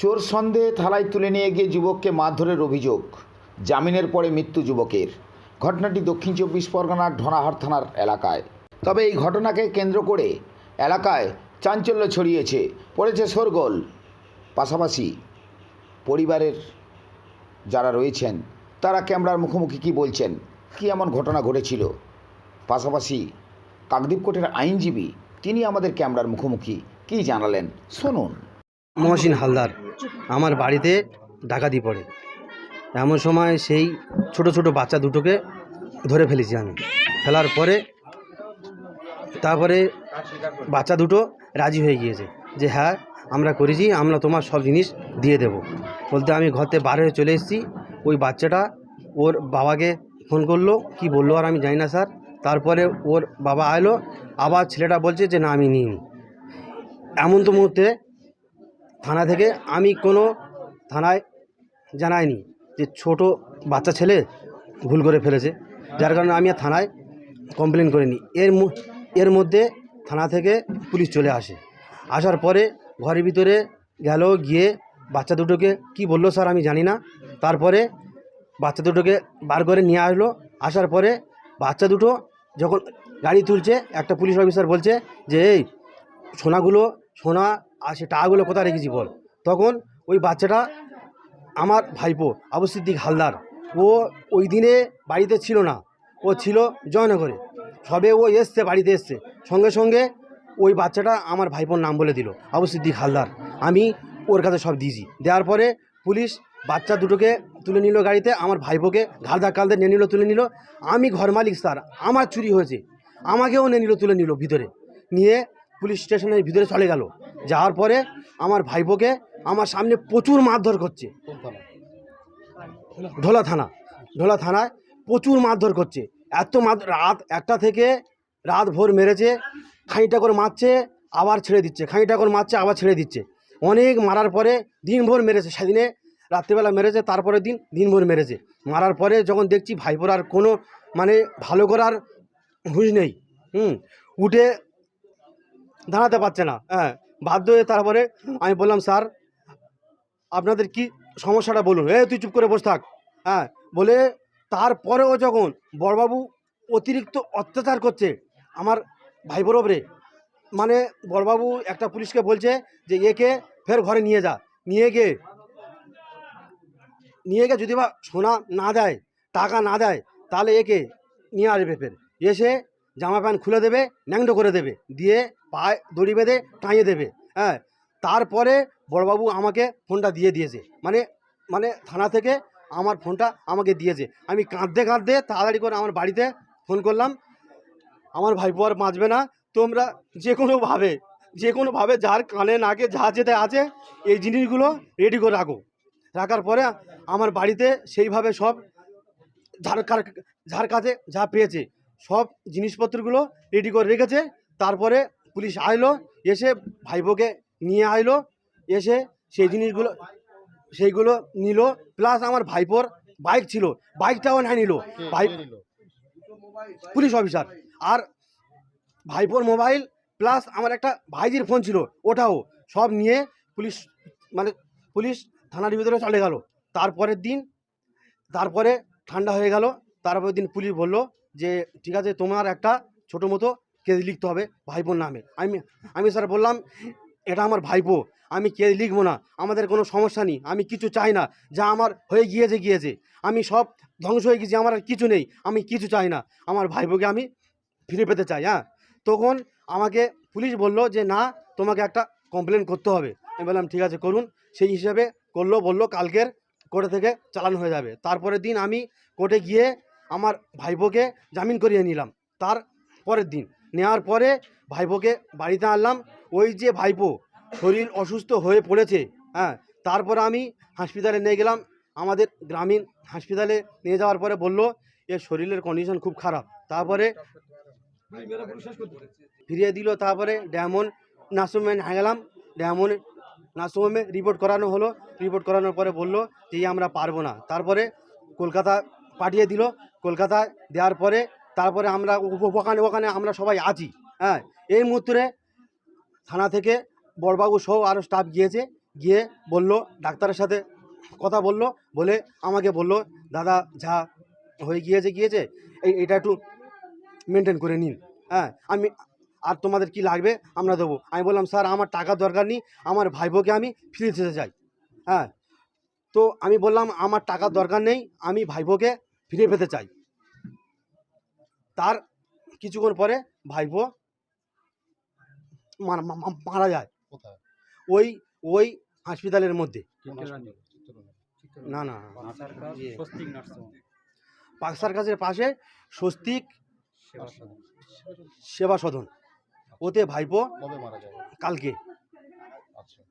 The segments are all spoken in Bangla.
চোর সন্দেহে থালায় তুলে নিয়ে গিয়ে যুবককে মারধরের অভিযোগ। জামিনের পরে মৃত্যু যুবকের। ঘটনাটি দক্ষিণ চব্বিশ পরগনার ঢোনাহাট থানার এলাকায়। তবে এই ঘটনাকে কেন্দ্র করে এলাকায় চাঞ্চল্য ছড়িয়েছে, পড়েছে শোরগোল। পাশাপাশি পরিবারের যারা রয়েছেন, তারা ক্যামেরার মুখোমুখি কি বলছেন, কি এমন ঘটনা ঘটেছিল? পাশাপাশি কাকদ্বীপ কোর্টের আইনজীবী, তিনি আমাদের ক্যামেরার মুখোমুখি কি জানালেন? শুনুন। মহসিন হালদার আমার বাড়িতে ডাকাতি পড়ে। এমন সময় সেই ছোট ছোট বাচ্চা দুটোকে ধরে ফেলেছি আমি। ফেলার পরে তারপরে বাচ্চা দুটো রাজি হয়ে গিয়েছে যে হ্যাঁ আমরা করেছি, আমরা তোমার সব জিনিস দিয়ে দেব। বলতে আমি ঘর থেকে বার হয়ে চলে এসেছি। ওই বাচ্চাটা ওর বাবাকে ফোন করল, কি বলল আর আমি জানি না স্যার। তারপরে ওর বাবা আলো আবার ছেলেটা বলছে যে, না, আমি নিইনি। এমন তো মুহূর্তে থানা থেকে আমি কোনো থানায় জানাইনি যে ছোট বাচ্চা ছেলে ভুল করে ফেলেছে। যার কারণে আমি আর থানায় কমপ্লেন করিনি। এর এর মধ্যে থানা থেকে পুলিশ চলে আসে। আসার পরে ঘরের ভিতরে গেল, গিয়ে বাচ্চা দুটোকে কি বলল স্যার আমি জানি না। তারপরে বাচ্চা দুটোকে বার করে নিয়ে আসলো। আসার পরে বাচ্চা দুটো যখন গাড়ি তুলছে, একটা পুলিশ অফিসার বলছে যে, এই সোনাগুলো, সোনা আর সে টাকাগুলো কোথায় রেখেছি বল? তখন ওই বাচ্চাটা আমার ভাইপো, আবু সিদ্দিক হালদার। ও ওই দিনে বাড়িতে ছিল না। ও ছিল জয়নগরে। সবে ও এসছে, বাড়িতে এসছে। সঙ্গে সঙ্গে ওই বাচ্চাটা আমার ভাইপোর নাম বলে দিল, আবু সিদ্দিক হালদার। আমি ওর কাছে সব দিয়েছি। দেওয়ার পরে পুলিশ বাচ্চা দুটোকে তুলে নিল গাড়িতে, আমার ভাইপোকে ঘাড় ধাক্কালতে নিয়ে নিল, তুলে নিল। আমি ঘর মালিক, স্যার। আমার চুরি হয়েছে। আমাকেও নিয়ে নিল, তুলে নিল ভিতরে। নিয়ে পুলিশ স্টেশনের ভিতরে চলে গেল। যাওয়ার পরে আমার ভাইপোকে আমার সামনে প্রচুর মারধর করছে। ঢোলা থানা। ঢোলা থানায় প্রচুর মারধর করছে। এত মার রাত একটা থেকে রাত ভোর মেরেছে খানিটা করে মারছে, আবার ছেড়ে দিচ্ছে। খানিটা করে মারছে, আবার ছেড়ে দিচ্ছে। অনেক মারার পরে দিনভর মেরেছে সেদিনে। রাত্রিবেলা মেরেছে, তারপরের দিন দিনভর মেরেছে। মারার পরে যখন দেখছি ভাইপোর আর কোনো মানে ভালো করার হুঁশ নেই। হুম, উঠে দাঁড়াতে পারছে না। হ্যাঁ বাধ্য হয়ে তারপরে আমি বললাম, স্যার, আপনাদের কি সমস্যাটা বলুন? এ তুই চুপ করে বসে থাক। হ্যাঁ বলে তারপরেও যখন বড়বাবু অতিরিক্ত অত্যাচার করছে আমার ভাইবোর ওপরে মানে বড়বাবু একটা পুলিশকে বলছে যে, একে ফের ঘরে নিয়ে যা। নিয়ে গিয়ে নিয়ে গিয়ে যদি বা সোনা না দেয়, টাকা না দেয়, তাহলে একে নিয়ে আসবে ফের। এসে জামা প্যান্ট খুলে দেবে, ন্যাংটো করে দেবে, দিয়ে পায়ে দড়ি বেঁধে টাঙিয়ে দেবে হ্যাঁ? তারপরে বড়বাবু আমাকে ফোনটা দিয়ে দিয়েছে। মানে মানে থানা থেকে আমার ফোনটা আমাকে দিয়েছে। আমি কাঁদতে কাঁদতে তাড়াতাড়ি করে আমার বাড়িতে ফোন করলাম। আমার ভাইপো আর বাঁচবে না। তোমরা যে কোনোভাবে যে কোনোভাবে যার কানে নাকে যা যেতে আছে, এই জিনিসগুলো রেডি করে রাখো। রাখার পরে আমার বাড়িতে সেইভাবে সব যার যার কাছে যা পেয়েছে সব জিনিসপত্রগুলো রেডি করে রেখেছে। তারপরে পুলিশ আইলো এসে ভাইপোকে নিয়ে আইলো এসে সেই জিনিসগুলো সেইগুলো নিল। প্লাস আমার ভাইপোর বাইক ছিল বাইকটাও নাই নিল। Bike police officer. আর ভাইপোর মোবাইল প্লাস আমার একটা ভাইজির ফোন ছিল ওটাও সব নিয়ে পুলিশ মানে পুলিশ থানার ভিতরে চলে গেল। তারপরের দিন তারপরে ঠান্ডা হয়ে গেল। তারপরের দিন পুলিশ বলল যে, ঠিক আছে, তোমার একটা ছোটো মতো কেস লিখতে হবে ভাইপোর নামে। আমি আমি স্যার বললাম, এটা আমার ভাইপো, আমি কেস লিখব না, আমাদের কোনো সমস্যা নেই, আমি কিছু চাই না, যা আমার হয়ে গিয়েছে গিয়েছে। আমি সব ধ্বংস হয়ে গেছি, আমার আর কিছু নেই, আমি কিছু চাই না, আমার ভাইপোকে আমি ফিরে পেতে চাই। হ্যাঁ তখন আমাকে পুলিশ বলল যে, না, তোমাকে একটা কমপ্লেন করতে হবে। আমি বললাম, ঠিক আছে, করুন। সেই হিসাবে করল, বলল, কালকের কোর্টে থেকে চালানো হয়ে যাবে। তারপরের দিন আমি কোর্টে গিয়ে আমার ভাইপোকে জামিন করিয়ে নিলাম। তার পরের দিন নেওয়ার পরে ভাইপোকে বাড়িতে আনলাম। ওই যে ভাইপো শরীর অসুস্থ হয়ে পড়েছে হ্যাঁ তারপর আমি হসপিটালে নিয়ে গেলাম। আমাদের গ্রামীণ হসপিটালে নিয়ে যাওয়ার পরে বলল, এর শরীরের কন্ডিশন খুব খারাপ। তারপরে ফিরিয়ে দিল। তারপরে নার্সিংহোমে নিয়ে গেলাম। ডায়মন্ড নার্সিংহোমে রিপোর্ট করানো হলো। রিপোর্ট করানোর পরে বলল যে আমরা পারব না। তারপরে কলকাতা পাঠিয়ে দিল। কলকাতায় দেওয়ার পরে তারপরে আমরা ওখানে ওখানে আমরা সবাই আছি হ্যাঁ। এই মুহূর্তে থানা থেকে বড়বাবু সহ আরও স্টাফ গিয়েছে, গিয়ে বলল, ডাক্তারের সাথে কথা বলল, বলে আমাকে বলল, দাদা, যা হয়ে গিয়েছে গিয়েছে, এই এটা একটু মেনটেন করে নিন হ্যাঁ। আমি আর তোমাদের কি লাগবে, আমরা দেবো। আমি বললাম, স্যার, আমার টাকার দরকার নেই, আমার ভাইবোকে আমি ফিরে দিতে চাই হ্যাঁ। তো আমি বললাম, আমার টাকার দরকার নেই, আমি ভাইবোকে ফিরে পেতে চাই। তার কিছুক্ষণ পরে ভাইপো মারা মা- মা- মারা যায়। ওই ওই হাসপাতালের মধ্যে। না না। ইয়ে, পাকসার কাছের পাশে স্বস্তিক সেবা সদন। ওতে ভাইপো কালকে। আচ্ছা।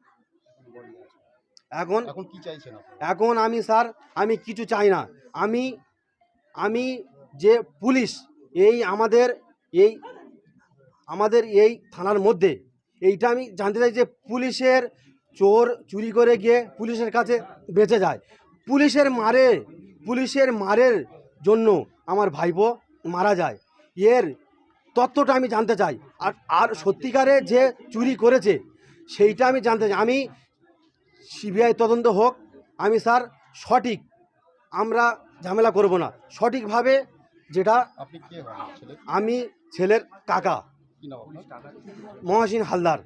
এখন এখন কি চাইছেন আপনি এখন আমি স্যার আমি কিছু চাই না। আমি আমি যে পুলিশ এই আমাদের এই আমাদের এই থানার মধ্যে। এইটা আমি জানতে চাই যে পুলিশের চোর চুরি করে গিয়ে পুলিশের কাছে বেঁচে যায়। পুলিশের মারে, পুলিশের মারের জন্য আমার ভাইপো মারা যায়। এর তত্ত্বটা আমি জানতে চাই। আর আর সত্যিকারে যে চুরি করেছে, সেইটা আমি জানতে চাই। আমি সিবিআই তদন্ত হোক, আমি স্যার সঠিক, আমরা ঝামেলা করব না। সঠিকভাবে যেটা আমি ছেলের কাকা। মহাসিন হালদার।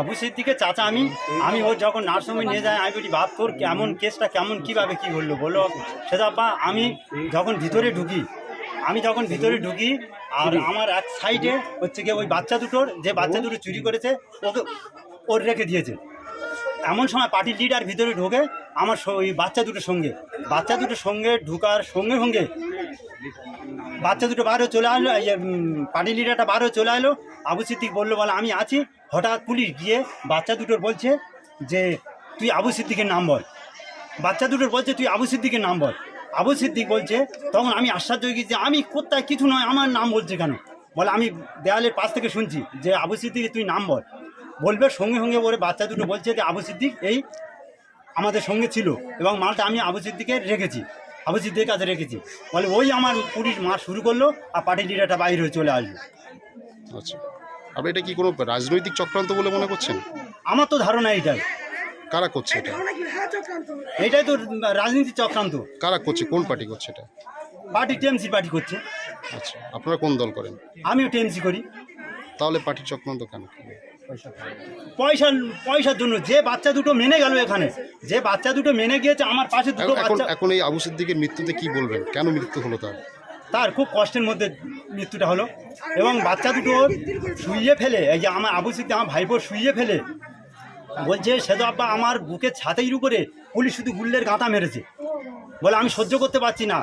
আবু সিদ্দিকে চাচা আমি। আমি ও যখন নার্সিংহোমে নিয়ে যাই আমি বলি বাপ তোর কেমন কেসটা কেমন কীভাবে কি হলো বলল সেদাপ্পা আমি যখন ভিতরে ঢুকি আমি যখন ভিতরে ঢুকি আর আমার এক সাইডে হচ্ছে গিয়ে ওই বাচ্চা দুটোর যে বাচ্চা দুটো চুরি করেছে ওকে ওর রেখে দিয়েছে। এমন সময় পার্টির লিডার ভিতরে ঢোকে আমার ওই বাচ্চা দুটোর সঙ্গে। বাচ্চা দুটোর সঙ্গে ঢুকার সঙ্গে সঙ্গে বাচ্চা দুটো বারো চলে আসলো উম, পার্টি লিডারটা বারো চলে এলো আবু সিদ্দিক বলল বলে আমি আছি। হঠাৎ পুলিশ গিয়ে বাচ্চা দুটোর বলছে যে তুই আবু সিদ্দিকের নাম বল। বাচ্চা দুটোর বলছে তুই আবু সিদ্দিকের নাম বল। আবু সিদ্দিক বলছে তখন আমি আশ্চর্য হয়ে গেছি আমি কোথায় কিছু নয় আমার নাম বলছে কেন? বলে আমি দেওয়ালের পাশ থেকে শুনছি যে আবু সিদ্দিক তুই নাম বল। বলবে সঙ্গে সঙ্গে ওরে বাচ্চা দুটো বলছে যে আবু সিদ্দিক এই আমাদের সঙ্গে ছিল এবং মালটা আমি আবু সিদ্দিকে রেখেছি আবু সিদ্দিকের কাছে রেখেছি। বলে ওই আমার পুলিশ মার শুরু করল আর পার্টি লিডারটা বাইরে হয়ে চলে আসলো। আচ্ছা। আপনি এটা কি কোনো রাজনৈতিক চক্রান্ত বলে মনে করছেন? আমার তো ধারণা এইটাই। কারা করছে এটা? এটাই তো রাজনীতি চক্রান্ত। কারা করছে? কোন পার্টি করছে এটা? পার্টি টিএমসি পার্টি করছে। আচ্ছা আপনারা কোন দল করেন? আমিও টিএমসি করি। তাহলে পার্টির চক্রান্ত কেন? পয়সা পয়সার জন্য যে বাচ্চা দুটো মেনে গেল এখানে যে বাচ্চা দুটো মেনে গিয়েছে আমার পাশে দুটো এখন বাচ্চা এখন এই আবু সিদ্দিকের মৃত্যুতে কি বলবেন? কেন মৃত্যু হলো তার? তার খুব কষ্টের মধ্যে মৃত্যুটা হলো। এবং বাচ্চা দুটো শুইয়ে ফেলে এই যে আমার আবু সিদ্দি আমার ভাইপোর শুইয়ে ফেলে। বলছে সেদু আব্বা আমার বুকের ছাতের উপরে পুলিশ শুধু গুল্লের গাঁথা মেরেছে। বলে আমি সহ্য করতে পারছি না।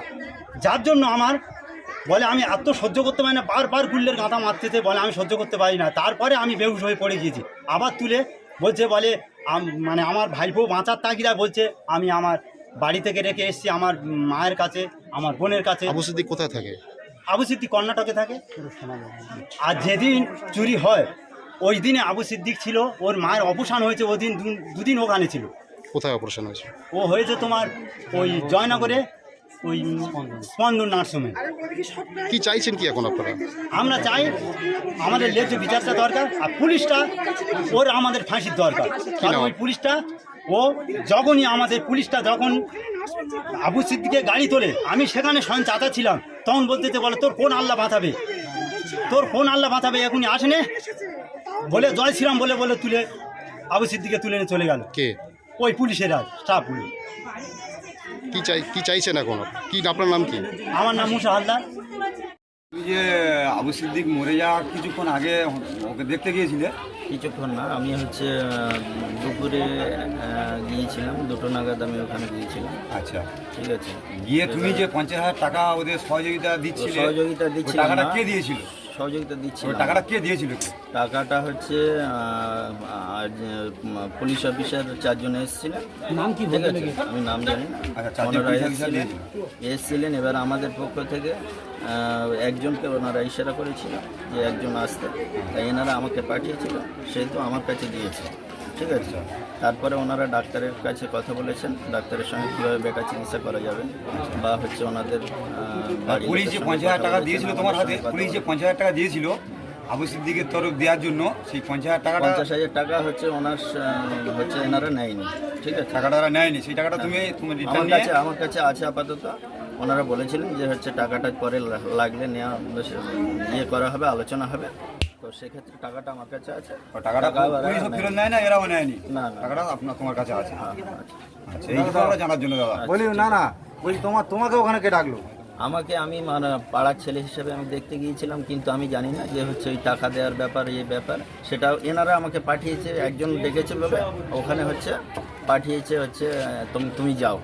যার জন্য আমার বলে আমি এত সহ্য করতে পারি না বারবার গুল্লের গাঁথা মারতেছে। বলে আমি সহ্য করতে পারি না। তারপরে আমি বেহুশ হয়ে পড়ে গিয়েছি। আবার তুলে বলছে বলে মানে আমার ভাইপো বাঁচার তাগিদা বলছে আমি আমার বাড়ি থেকে রেখে এসেছি আমার মায়ের কাছে আমার বোনের কাছে। আবু কোথায় থাকে? আবু সিদ্দিক কর্ণাটকে থাকে। আর যেদিন চুরি হয় ওই দিনে আবু সিদ্দিক ছিল ওর মায়ের অবসান হয়েছে ওই দিন দুদিন ওখানে ছিল। কোথায় অপারেশন হয়েছে? ও হয়েছে তোমার ওই জয়নগরে ওই স্পন্দন। নার্সিংহোমে কি চাইছেন কি এখন আপনারা? আমরা চাই আমাদের ন্যায্য বিচারটা দরকার আর পুলিশটা ওর আমাদের ফাঁসির দরকার। কারণ ওই পুলিশটা ও যখনই আমাদের পুলিশটা যখন আবু সিদ্দিকে গাড়ি তোলে আমি সেখানে স্বয়ং চাচা ছিলাম। তখন বলতেছে বলে তোর কোন আল্লাহ বাঁচাবে তোর কোন আল্লাহ বাঁচাবে এখনই আসেনে? বলে জয় শ্রীরাম বলে বলে তুলে আবু সিদ্দিকে তুলে নিয়ে চলে গেল। কে? ওই পুলিশেরা স্টাফ পুলিশ। কি চাই কি চাইছেন এখন? কি আপনার নাম কি? আমার নাম মুসা হালদার। তুই যে আবু সিদ্দিক মরে যাওয়ার কিছুক্ষণ আগে ওকে দেখতে গিয়েছিলে? কিছুক্ষণ না আমি হচ্ছে দুপুরে গিয়েছিলাম দুটো নাগাদ আমি ওখানে গিয়েছিলাম। আচ্ছা। ঠিক আছে। গিয়ে তুমি যে পঞ্চাশ হাজার টাকা ওদের সহযোগিতা দিচ্ছিলে সহযোগিতা দিচ্ছি টাকাটা কে দিয়েছিল? সহযোগিতা দিচ্ছি টাকাটা কে দিয়েছিল টাকাটা হচ্ছে আর পুলিশ অফিসার চারজন এসেছিলেন। নাম কি ঠিক আছে? আমি নাম জানি না। আচ্ছা, ওনারা এসেছিলেন। এসেছিলেন এবার আমাদের পক্ষ থেকে একজনকে ওনারা ইশারা করেছিল যে একজন আসতে। তাই এনারা আমাকে পাঠিয়েছিল সেহেতু আমার কাছে দিয়েছে। ঠিক আছে? তারপরে ওনারা ডাক্তারের কাছে কথা বলেছেন ডাক্তারের সঙ্গে কীভাবে বেকার চিকিৎসা করা যাবে বা হচ্ছে ওনাদের আহ, পুলিশ যে পঞ্চাশ হাজার টাকা দিয়েছিল তোমার হাতে পুলিশ যে পঞ্চাশ হাজার টাকা দিয়েছিল আবু সিদ্দিকের তরফ দেওয়ার জন্য সেই পঞ্চাশ হাজার টাকাটা পঞ্চাশ হাজার টাকা হচ্ছে ওনার হচ্ছে এনারা নেয়নি ঠিক আছে? টাকাটা নেয়নি সেই টাকাটা তুমি তুমি আমার কাছে আমার কাছে আছে আপাতত। ওনারা বলেছিলেন যে হচ্ছে টাকাটা পরে লাগলে নেওয়া বেশ ইয়ে করা হবে আলোচনা হবে। তো সেক্ষেত্রে টাকাটা আমার কাছে আছে। টাকাটা ফেরত নেয় না এরাও নেয়নি? না। টাকাটা আপনার তোমার কাছে আছে। হ্যাঁ, আচ্ছা। এই কথা জানার জন্য দাদা। বলি না না। বলছি তোমার তোমাকে ওখানে কে ডাকলো? আমাকে আমি মানে পাড়ার ছেলে হিসেবে আমি দেখতে গিয়েছিলাম কিন্তু আমি জানি না যে হচ্ছে ওই টাকা দেওয়ার ব্যাপার এই ব্যাপার। সেটা এনারা আমাকে পাঠিয়েছে একজন ডেকেছে বলে। ওখানে হচ্ছে পাঠিয়েছে হচ্ছে তুমি তুমি যাও।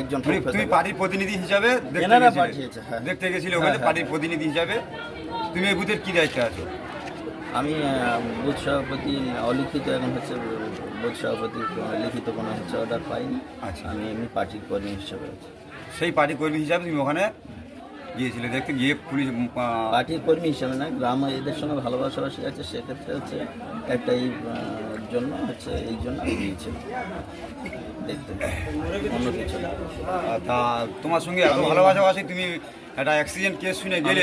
একজন তুমি। পার্টির প্রতিনিধি হিসাবে এনারা পাঠিয়েছে, হ্যাঁ। দেখতে গেছিলে ওখানে হ্যাঁ, হ্যাঁ। পার্টির প্রতিনিধি হিসাবে। তুমি এই বুথের কি দায়িত্বে আছো? আমি বুথ সভাপতি অলিখিত এখন হচ্ছে বুথ সভাপতি লিখিত কোনো হচ্ছে অর্ডার পাইনি আচ্ছা। আমি এমনি পার্টির কর্মী হিসাবে আছি সেই পার্টি কর্মী হিসাবে তুমি ওখানে গিয়েছিলে দেখতে গিয়ে পুলিশ পার্টির কর্মী হিসাবে না গ্রাম এদের সঙ্গে ভালোবাসাবাসি আছে সেক্ষেত্রে হচ্ছে একটা এই জন্য হচ্ছে এই জন্য আমি গিয়েছিলাম দেখতে অন্য কিছু। তা তোমার সঙ্গে ভালোবাসা আছে তুমি একটা অ্যাক্সিডেন্ট কেস শুনে গেলে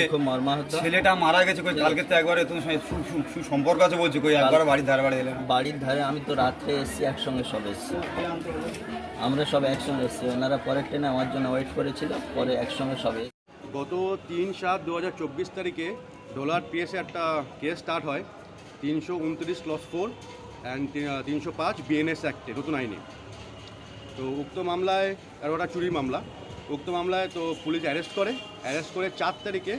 ছেলেটা মারা গেছে কই? কালকে তো একবারে তোমার সঙ্গে সু- সু- সুসম্পর্ক আছে বলছে কই? একবার বাড়ির ধারে বাড়ি এলে বাড়ির ধারে আমি তো রাত্রে এসেছি একসঙ্গে সব এসেছি। আমরা সব একসঙ্গে এসেছি। ওনারা পরের ট্রেনে আমার জন্য ওয়েট করেছিল পরে একসঙ্গে সবে গত তিন সাত দু হাজার চব্বিশ তারিখে ডলার পিএসে একটা কেস স্টার্ট হয়। তিনশো উনত্রিশ ক্লস ফোর অ্যান্ড তিনশো পাঁচ বিএনএস অ্যাক্টে নতুন আইনে। তো উক্ত মামলায় এগারোটা চুরি মামলা। উক্ত মামলায় তো পুলিশ অ্যারেস্ট করে। অ্যারেস্ট করে চার তারিখে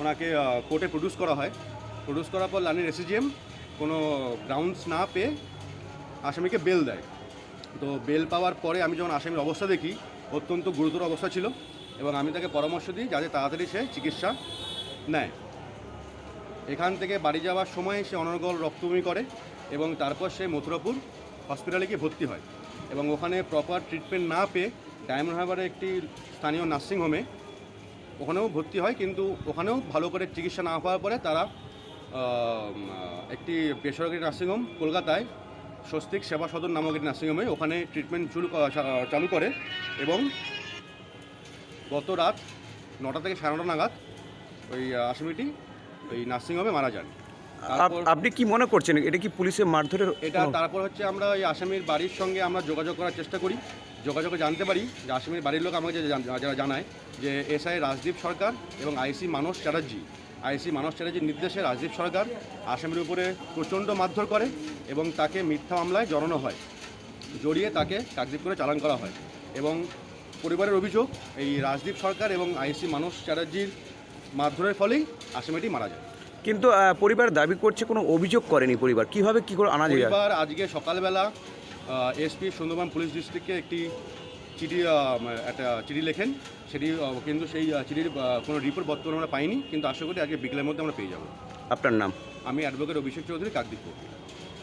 ওনাকে কোর্টে প্রডিউস করা হয়। প্রডিউস করার পর লানের এসিজিএম কোনো গ্রাউন্ডস না পেয়ে আসামিকে বেল দেয়। তো বেল পাওয়ার পরে আমি যখন আসামির অবস্থা দেখি, অত্যন্ত গুরুতর অবস্থা ছিল এবং আমি তাকে পরামর্শ দিই যাতে তাড়াতাড়ি সে চিকিৎসা নেয়। এখান থেকে বাড়ি যাওয়ার সময় সে অনর্গল রক্তবমি করে এবং তারপর সে মথুরাপুর হসপিটালে গিয়ে ভর্তি হয় এবং ওখানে প্রপার ট্রিটমেন্ট না পেয়ে ডায়মন্ড হারবারের একটি স্থানীয় নার্সিংহোমে ওখানেও ভর্তি হয় কিন্তু ওখানেও ভালো করে চিকিৎসা না পাওয়ার পরে তারা একটি বেসরকারি নার্সিংহোম কলকাতায় স্বস্তিক সেবা সদন নামক একটি নার্সিংহোমে ওখানে ট্রিটমেন্ট শুরু ক- চা- চালু করে এবং গত রাত নটা থেকে সাড়ে নটা নাগাদ ওই আসামিটি ওই নার্সিংহোমে মারা যান। আপনি কি মনে করছেন? এটা কি পুলিশের মারধরের এটা তারপর হচ্ছে আমরা ওই আসামির বাড়ির সঙ্গে আমরা যোগাযোগ করার চেষ্টা করি। যোগাযোগে জানতে পারি যে আসামির বাড়ির লোক আমাকে যে যারা জানায় যে এসআই রাজদীপ সরকার এবং আইসি মানস চ্যাটার্জি। আইসি মানস চ্যাটার্জির নির্দেশে রাজদীপ সরকার আসামির উপরে প্রচণ্ড মারধর করে এবং তাকে মিথ্যা মামলায় জড়ানো হয়। জড়িয়ে তাকে কাকদ্বীপ করে চালান করা হয় এবং পরিবারের অভিযোগ এই রাজদীপ সরকার এবং আইসি মানস চ্যাটার্জির মারধরের ফলেই আসামিটি মারা যায়। কিন্তু পরিবার দাবি করছে কোনো অভিযোগ করেনি পরিবার। কীভাবে কি করে আনা যায়? পরিবার আজকে সকালবেলা এসপি সুন্দরবন পুলিশ ডিস্ট্রিক্টকে একটি চিঠি একটা চিঠি লেখেন। সেটি কিন্তু সেই চিঠির কোনো রিপোর্ট বর্তমানে আমরা পাইনি কিন্তু আশা করি আগে বিকেলের মধ্যে আমরা পেয়ে যাব। আপনার নাম? আমি অ্যাডভোকেট অভিষেক চৌধুরী কাকদ্বীপ